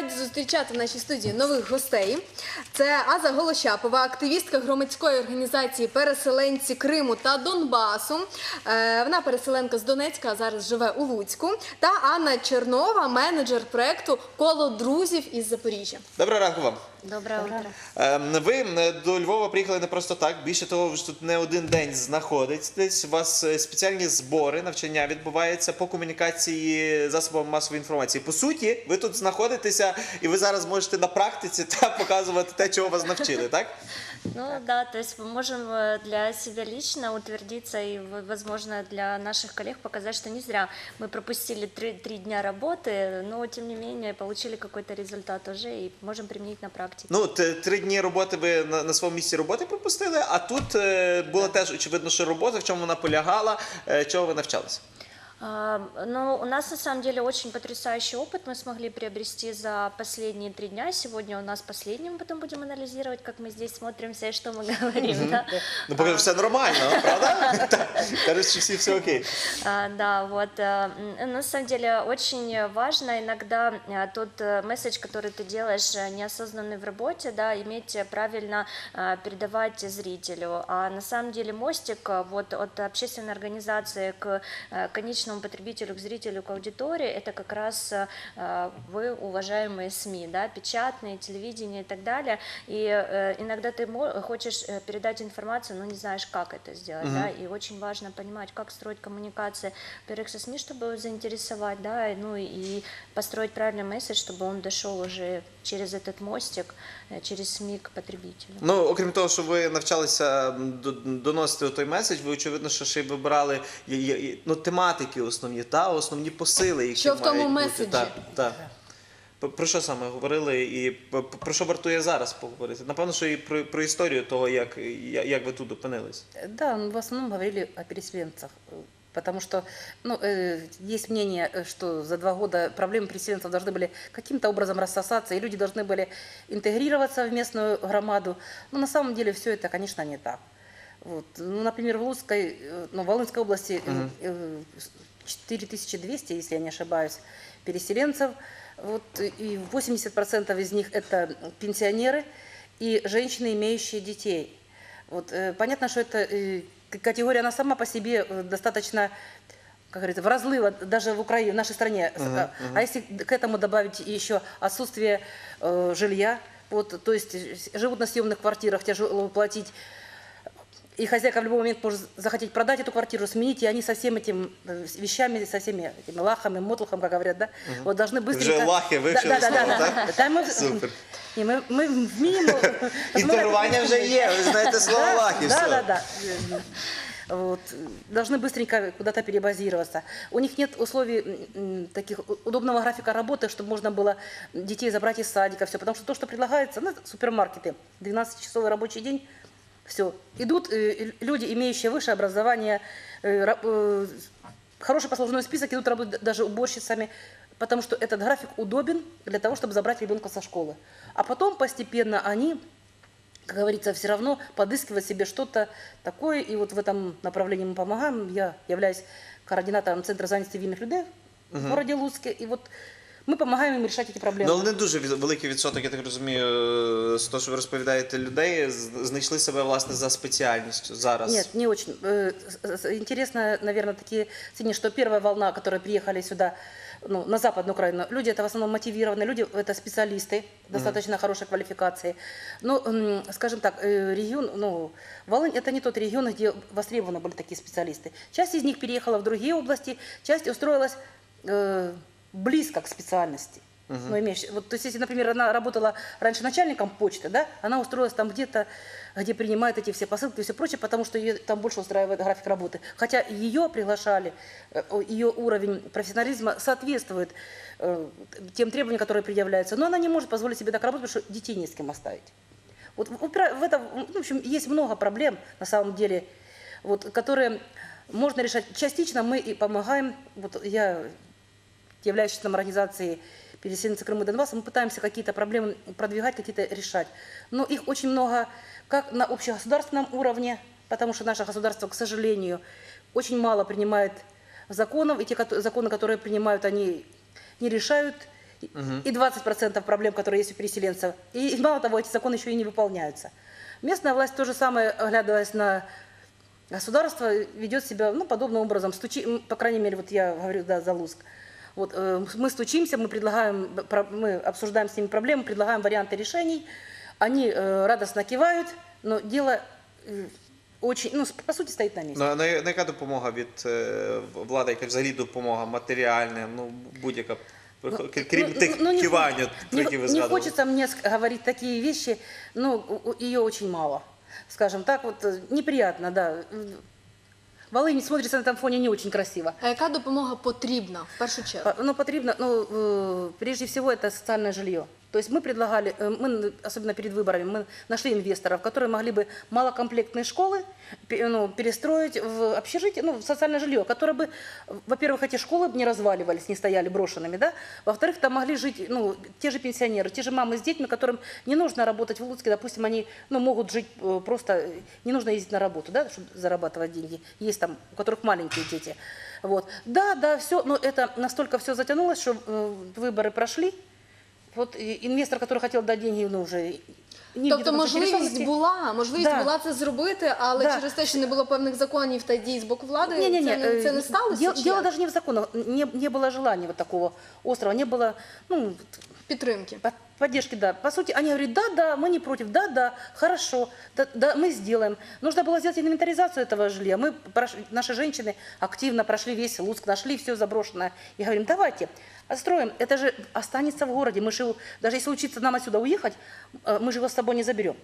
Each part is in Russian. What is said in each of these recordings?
раді зустрічати в нашій студії нових гостей. Це Аза Голощапова, активістка громадської організації Переселенці Криму та Донбасу. Е, Вона переселенка з Донецька, а зараз живе у Луцьку. Та Анна Чернова, менеджер проекту Коло друзів із Запоріжжя. Доброго ранку вам. Доброе утро. Ем, Ви до Львова приїхали не просто так. Більше того, ви ж тут не один день знаходитесь. У вас е, спеціальні збори, навчання відбуваються по комунікації засобами масової інформації. По суті, ви тут знаходитеся, і ви зараз можете на практиці та показувати те, чого вас навчили, так? Ну да, то есть мы можем э, для себя лично утвердиться и, в- возможно, для наших коллег показать, что не зря мы пропустили три, три дня работы, но тем не менее получили какой-то результат уже и можем применить на практике. Ну, т- три дні роботи ви на, на своєму місці роботи пропустили, а тут е, була теж очевидно, що робота, в чому вона полягала, е, чого ви навчалися. А, Ну, у нас на самом деле очень потрясающий опыт мы смогли приобрести за последние три дня. Сегодня у нас последний, мы потом будем анализировать, как мы здесь смотримся и что мы говорим. да. Ну, поки все нормально, правда? Кажуть, що всі все окей. А, Да, вот. а, м, На самом деле очень важно иногда а, тот э, месседж, который ты делаешь э, неосознанный в работе, да, иметь э, правильно а, передавать зрителю. А на самом деле мостик а, вот от общественной организации к э, конечному потребителю, к зрителю, к аудитории, это как раз э, вы, уважаемые СМИ, да, печатные, телевидение и так далее. И э, иногда ты хочешь э, передать информацию, но не знаешь, как это сделать, да, и очень важно понимать, как строить коммуникации, во-первых, со СМИ, чтобы заинтересовать, да, ну и построить правильный месседж, чтобы он дошел уже через этот мостик, э, через СМИ к потребителю. Ну, окрім того, що ви навчалися м, до- доносити той меседж, ви очевидно, що ще й вибирали є- є- ну, тематики основні, та основні посили, які Що в тому мають бути. меседжі? Так, так. Про- Про що саме говорили і п- про що вартує зараз поговорити? Напевно, що і про, про історію того, як, я- як ви тут опинились. Да, ну, в основном говорили о переселенцах, э, Потому что ну, э, есть мнение, э, что за два года проблемы переселенцев должны были каким-то образом рассосаться, и люди должны были интегрироваться в местную громаду. Но на самом деле все это, конечно, не так. Вот. Ну, например, в Луцкой, э, ну, в Волынской области э, э, 4200, если я не ошибаюсь, переселенцев. Вот, и 80% из них это пенсионеры и женщины, имеющие детей. Вот, э, понятно, что это э, категория, она сама по себе э, достаточно, как говорится, в разлыва даже в Украине, в нашей стране. А- А если к этому добавить еще отсутствие э, жилья, вот, то есть э, живут на съемных квартирах, тяжело платить, и хозяйка в любой момент может захотеть продать эту квартиру, сменить, и они со всеми этими вещами, со всеми этими лахами, мотлухом, как говорят, да, вот должны быстренько... лахи Да, вивчили да, да, слово, да, так? да. Там мы, Супер. Не, мы, мы вміємо... Інтегрування вже є, ви знаєте слово Да, лахи, да, все. да, да. Вот. Должны быстренько куда-то перебазироваться. У них нет условий м, таких у- удобного графика работы, чтобы можно было детей забрать из садика, все. Потому что то, что предлагается, ну, это супермаркеты, 12-часовой рабочий день, все. Идут э, люди, имеющие высшее образование, э, э, хороший послужной список, идут работать даже уборщицами, потому что этот график удобен для того, чтобы забрать ребенка со школы. А потом постепенно они как говорится, все равно подыскивать себе что-то такое. И вот в этом направлении мы помогаем. Я являюсь координатором Центра занятости вільних людей в городе Луцке. И вот мы помогаем им решать эти проблемы. Ну, але не дуже від- великий відсоток, я так розумію, е, з того, що ви розповідаєте, людей з- знайшли себе власне за спеціальністю зараз. Нет, не очень. Э, с- с- Интересно, наверное, такие сведения, что первая волна, которые приехали сюда, ну, на Западную Украину, люди это в основном мотивированные, люди это специалисты достаточно хорошей квалификации. Ну, м, скажем так, э, регион, ну, Волынь это не тот регион, где востребованы были такие специалисты. Часть из них переехала в другие области, часть устроилась э, близко к специальности. Ну, имеешь, вот, то есть, если, например, она работала раньше начальником почты, да, она устроилась там где-то, где принимают эти все посылки и все прочее, потому что ее там больше устраивает график работы. Хотя ее приглашали, э, ее уровень профессионализма соответствует э, тем требованиям, которые предъявляются, но она не может позволить себе так работать, потому что детей не с кем оставить. Вот в этом, ну, в общем, есть много проблем на самом деле, вот, которые можно решать. Частично мы и помогаем. Вот я являюсь членом организации переселенцы Крыма и Донбасса, мы пытаемся какие-то проблемы продвигать, какие-то решать. Но их очень много как на общегосударственном уровне, потому что наше государство, к сожалению, очень мало принимает законов, и те законы, которые принимают, они не решают и- и 20% проблем, которые есть у переселенцев. И мало того, эти законы еще и не выполняются. Местная власть то же самое, оглядываясь на государство, ведет себя ну, подобным образом. Стучи, по крайней мере, вот я говорю да, за Луск. Вот, э, мы стучимся, мы предлагаем, б- про- мы обсуждаем с ними проблемы, предлагаем варианты решений. Они э, радостно кивают, но дело э, очень, ну, с- по сути, стоит на месте. На, на, на яка допомога від е, влади, яка взагалі допомога матеріальна, ну будь-яка крім крім тих ну, не кивань, хо- про не, які ви не згадували. хочется мне ск- говорить такие вещи, ну, у- у- ее очень мало. Скажем так, вот э, неприятно, да. Волынь смотрится на этом фоне не очень красиво. А яка допомога потрібна в першу чергу? По- Ну, потребно, ну, э, прежде всего, это социальное жилье. То есть мы предлагали, э, мы, особенно перед выборами, мы нашли инвесторов, которые могли бы малокомплектные школы ну, перестроить в общежитие, ну, в социальное жилье, которое бы, во-первых, эти школы бы не разваливались, не стояли брошенными, да, во-вторых, там могли жить, ну, те же пенсионеры, те же мамы с детьми, которым не нужно работать в Луцке, допустим, они, ну, могут жить э, просто, э, не нужно ездить на работу, да, чтобы зарабатывать деньги. Есть там, у которых маленькие дети. Вот. Да, да, все, но это настолько все затянулось, что выборы прошли. Вот и инвестор, который хотел дать деньги, ну, уже не Тобто можливість була, можливість Да. була це зробити, але Да. через те, що не було певних законів та дій з боку влади, Не, не, не, це, не, це не сталося. Дело, чи дело як? даже не в законах. Не, не было желания вот такого острова, не было, ну, підтримки. Под- Поддержки, да. По сути, они говорят, да, да, мы не против, да, да, хорошо, да, да, мы сделаем. Нужно было сделать инвентаризацию этого жилья. Мы, прош- наши женщины активно прошли весь Луцк, нашли все заброшенное. И говорим, давайте, отстроим. Это же останется в городе. Мы же его, даже если случится нам отсюда уехать, э, мы же его с собой не заберем.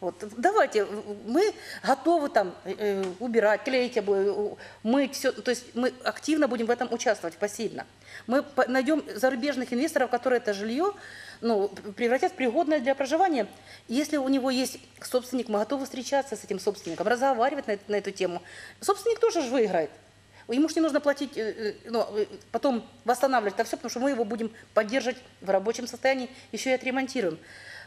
Вот, давайте, мы готовы там э, убирать, клеить обои, у- мыть все. То есть мы активно будем в этом участвовать посильно. Мы найдем зарубежных инвесторов, которые это жилье ну, превратят в пригодное для проживания. Если у него есть собственник, мы готовы встречаться с этим собственником, разговаривать на, на эту тему. Собственник тоже же выиграет. Ему же не нужно платить, ну, потом восстанавливать это все, потому что мы его будем поддерживать в рабочем состоянии, еще и отремонтируем.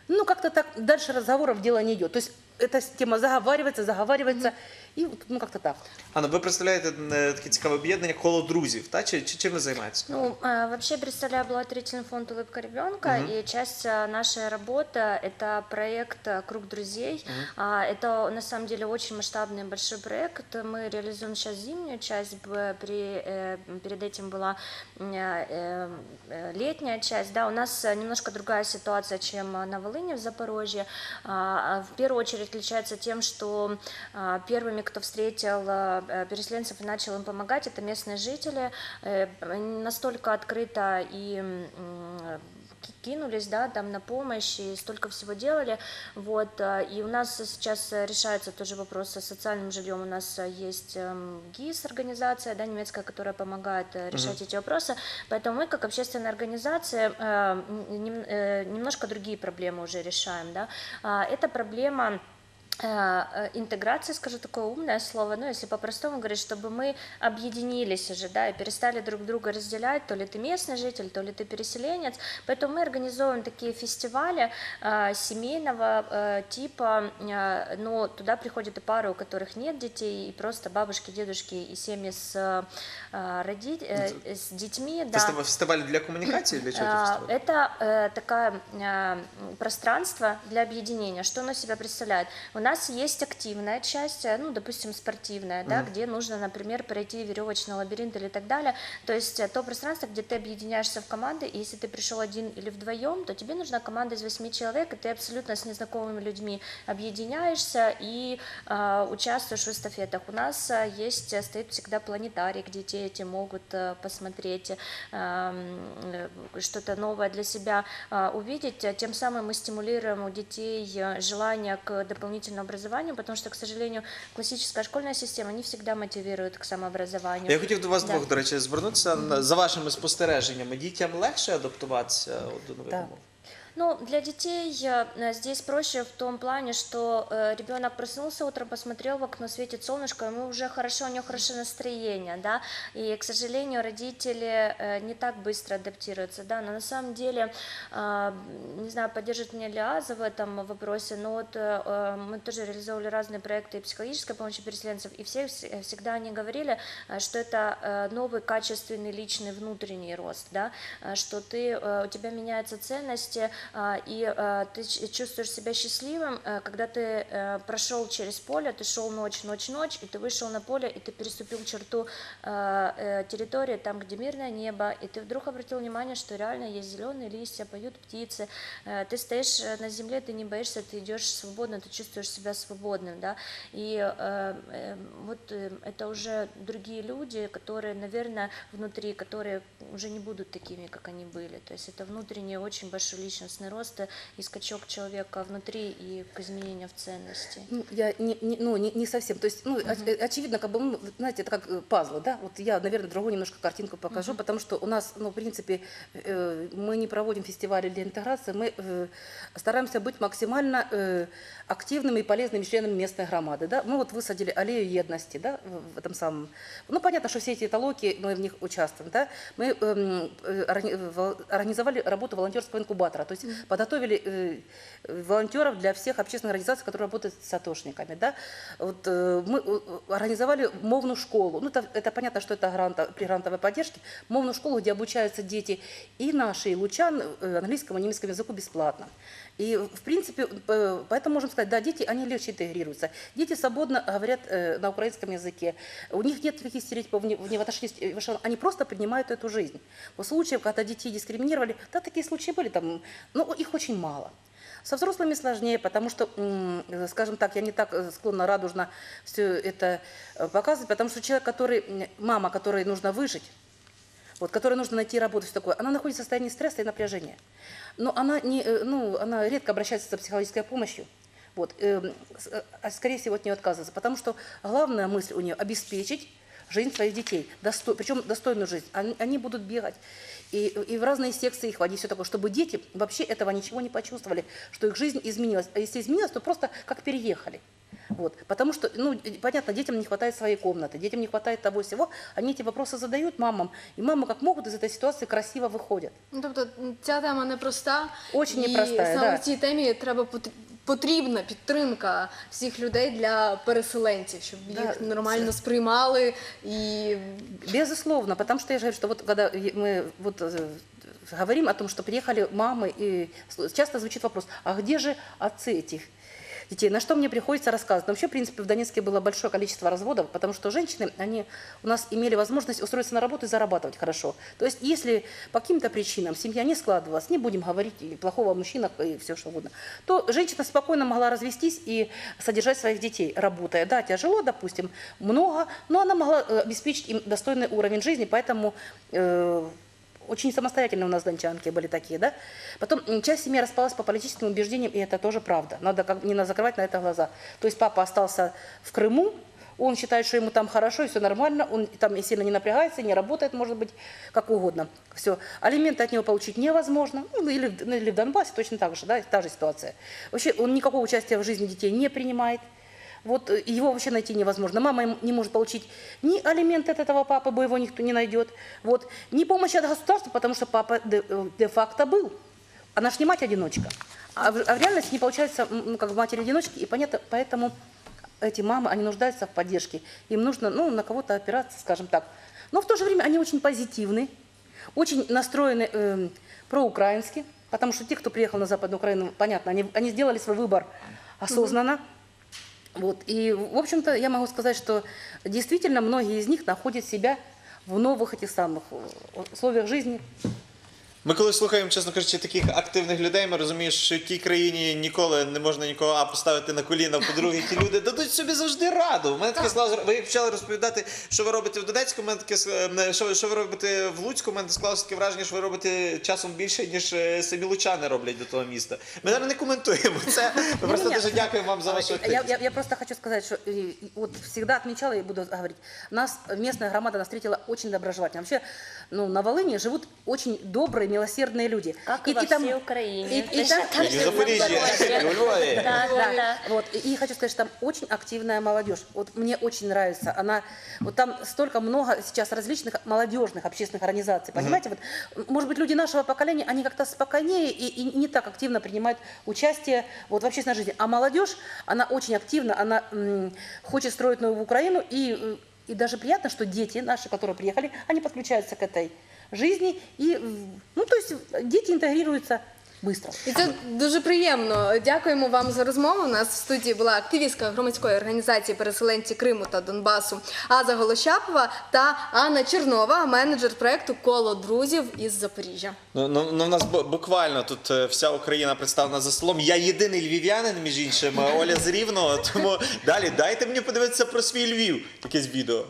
Ну, как-то так дальше разговоров дело не идет. То есть эта тема заговаривается, заговаривается, и вот, ну, как-то так. Анна, ви представляєте е, таке цікаве об'єднання коло друзів, та? Чи, чи чим ви займаєтесь? Ну, а, вообще представляю благотворительный фонд «Улыбка ребенка», и часть а, нашей работы – это проект а, «Круг друзей». А, Это, на самом деле, очень масштабный большой проект. Мы реализуем сейчас зимнюю часть, б- при, э, перед этим была м, э, э, летняя часть. Да, у нас э, немножко другая ситуация, чем а, на Волыне, в Запорожье. А, а В первую очередь отличается тем, что а, первыми, кто встретил а, э, переселенцев и начал им помогать, это местные жители. Э, настолько открыто и кинулись, да, там на помощь и столько всего делали, вот, а, и у нас сейчас решается тоже вопрос с социальным жильем, у нас есть эм, ГИС организация, да, немецкая, которая помогает э, решать эти вопросы, поэтому мы, как общественная организация, немножко другие проблемы уже решаем, да, это проблема интеграция, скажу такое умное слово, ну, если по-простому говорить, чтобы мы объединились уже, да, и перестали друг друга разделять, то ли ты местный житель, то ли ты переселенец, поэтому мы организовываем такие фестивали э, семейного э, типа, э, но туда приходят и пары, у которых нет детей, и просто бабушки, дедушки и семьи с, э, роди- э, с детьми, да. Фестиваль, фестиваль для комунікації? Для чого це А, фестиваль? Это э, такое э, пространство для объединения. Что оно себя представляет? У нас есть активная часть, э, ну, допустим, спортивная, да, где нужно, например, пройти веревочный лабиринт или так далее. То есть э, то пространство, где ты объединяешься в команды, и если ты пришел один или вдвоем, то тебе нужна команда из восьми человек, и ты абсолютно с незнакомыми людьми объединяешься и э, участвуешь в эстафетах. У нас э, есть, стоит всегда планетарий, где дети могут посмотреть э, что-то новое для себя э, увидеть. Тем самым мы стимулируем у детей желание к дополнительному образованию, потому что, к сожалению, классическая школьная система не всегда мотивирует к самообразованию. Я хотів до вас Да. двох, до речі, звернутися. На- За вашими спостереженнями, дітям легше адаптуватися до нових Да. умов? Ну, для детей э, здесь проще в том плане, что э, ребенок проснулся утром, посмотрел в окно, светит солнышко, ему уже хорошо, у него хорошее настроение, да, и, к сожалению, родители э, не так быстро адаптируются, да, но на самом деле, э, не знаю, поддержит меня ли Аза в этом вопросе, но вот мы тоже реализовывали разные проекты психологической помощи переселенцев, и все вс- всегда они говорили, что это новый качественный личный внутренний рост, да, что ты, у тебя меняются ценности, а, и э, ты чувствуешь себя счастливым, э, когда ты э, прошел через поле, ты шел ночь, ночь, ночь, и ты вышел на поле, и ты переступил черту э, территории, там, где мирное небо, и ты вдруг обратил внимание, что реально есть зеленые листья, поют птицы, ты стоишь на земле, ты не боишься, ты идешь свободно, ты чувствуешь себя свободным, да, и вот это уже другие люди, которые, наверное, внутри, которые уже не будут такими, как они были, то есть это внутренний очень большой личностный рост э, и скачок человека внутри и к изменению в ценности. Ну, я не, не- ну, не, не совсем. То есть, ну, э, очевидно, как бы, знаете, это как э, пазлы, да? Вот я, наверное, другую немножко картинку покажу, потому что у нас, ну, в принципе, э, мы не проводим фестивали для интеграции, мы э, стараемся быть максимально э, активными и полезными членами местной громады, да? Мы вот высадили аллею едности, да, в, этом самом. Ну, понятно, что все эти толоки, мы в них участвуем, да? Мы эм, э, организовали работу волонтерского инкубатора, то есть подготовили э, э, волонтеров для всех общественных организаций, которые работают с атошниками, да? Вот э, мы э, организовали мовную школу, ну, это, это понятно, что это гранта, при грантовой поддержке, мовную школу, где обучаются дети и наши, и лучан э, английскому и немецкому языку бесплатно. И, в принципе, э, поэтому можем сказать, да, дети, они легче интегрируются. Дети свободно говорят э, на украинском языке. У них нет таких стереотипов, в в в в эшелон. они просто принимают эту жизнь. Вот случаев, когда детей дискриминировали, да, такие случаи были, там, но их очень мало. Со взрослыми сложнее, потому что, э, скажем так, я не так э, склонна радужно все это э, показывать, потому что человек, который, мама, которой нужно выжить, вот, которой нужно найти работу, все такое, она находится в состоянии стресса и напряжения. Но она, не, ну, она редко обращается за психологической помощью. Вот, эм, э, а скорее всего от нее отказывается, потому что главная мысль у нее обеспечить жизнь своих детей, достой, причем достойную жизнь. Они, они будут бегать и, и в разные секции их водить, все такое, чтобы дети вообще этого ничего не почувствовали, что их жизнь изменилась. А если изменилась, то просто как переехали. Вот. Потому что, ну, и понятно, детям не хватает своей комнаты, детям не хватает того всего. Они эти вопросы задают мамам, и мамы как могут из этой ситуации красиво выходят. Ну, тобто м, ця тема непроста. Очень і непроста, саме да. в цій темі треба пот- потрібна підтримка всіх людей для переселенців, щоб Да, їх нормально сприймали і Безусловно, потому что я же говорю, что вот когда е- мы вот э, говорим о том, что приехали мамы, и с- часто звучит вопрос, а где же отцы этих детей? На что мне приходится рассказывать? Но вообще, в принципе, в Донецке было большое количество разводов, потому что женщины, они у нас имели возможность устроиться на работу и зарабатывать хорошо. То есть, если по каким-то причинам семья не складывалась, не будем говорить и плохого о и все что угодно, то женщина спокойно могла развестись и содержать своих детей, работая. Да, тяжело, допустим, много, но она могла э, обеспечить им достойный уровень жизни, поэтому э, очень самостоятельные у нас дончанки были такие, да. Потом часть семьи распалась по политическим убеждениям, и это тоже правда. Надо как, не надо закрывать на это глаза. То есть папа остался в Крыму, он считает, что ему там хорошо и все нормально, он там сильно не напрягается, не работает, может быть, как угодно. Все. Алименты от него получить невозможно. Ну, или, в- ну, или в Донбассе точно так же, да, та же ситуация. Вообще он никакого участия в жизни детей не принимает. Вот э, его вообще найти невозможно. Мама не может получить ни алименты от этого папы, бо его никто не найдет. Вот. Ни помощи от государства, потому что папа де- э, де-факто был. Она ж не мать-одиночка. А в, а в реальности не получается, ну, как в матери-одиночки, и понятно, поэтому эти мамы, они нуждаются в поддержке. Им нужно, ну, на кого-то опираться, скажем так. Но в то же время они очень позитивны, очень настроены эм, проукраински, потому что те, кто приехал на Западную Украину, понятно, они, они сделали свой выбор осознанно. Вот. И, в общем-то, я могу сказать, что действительно многие из них находят себя в новых этих самых э, условиях жизни. Ми коли слухаємо, чесно кажучи, таких активних людей, ми розуміємо, що в тій країні ніколи не можна нікого а поставити на коліна, по-друге, ті люди дадуть собі завжди раду. У мене таке склалося, ви почали розповідати, що ви робите в Донецьку, у мене таке ск- що, що ви робите в Луцьку, у мене склалося таке враження, що ви робите часом більше, ніж е, самі лучани роблять до того міста. Ми навіть не коментуємо це. Ми просто Не-не-не. дуже дякуємо вам за вашу Я, активність. я- я просто хочу сказать, что э, вот всегда отмечала и буду говорить, нас местная громада нас встретила очень доброжелательно. Вообще, ну, на Волыне живут очень добрые, милосердные люди. Как и во всей Украине. и- и Точно там- так Як і в же Запоріжжі, Запорожье. і у Львові. Да, да, да. Вот. И, и хочу сказать, что там очень активная молодежь. Вот мне очень нравится. Она, вот там столько много сейчас различных молодежных общественных организаций. Понимаете, вот, м, может быть, люди нашего поколения, они как-то спокойнее и, и не так активно принимают участие вот, в общественной жизни. А молодежь, она очень активна, она м, хочет строить новую Украину. И, э, и даже приятно, что дети наши, которые приехали, они подключаются к этой жизни. И, ну, то есть дети интегрируются быстро. І це дуже приємно. Дякуємо вам за розмову. У нас в студії була активістка громадської організації переселенці Криму та Донбасу Аза Голощапова та Анна Чернова, менеджер проекту Коло друзів із Запоріжжя. Ну, ну, ну, в нас буквально тут е, вся Україна представлена за столом. Я єдиний львів'янин, між іншим, Оля з Рівного. Тому далі дайте мені подивитися про свій Львів. Якесь відео.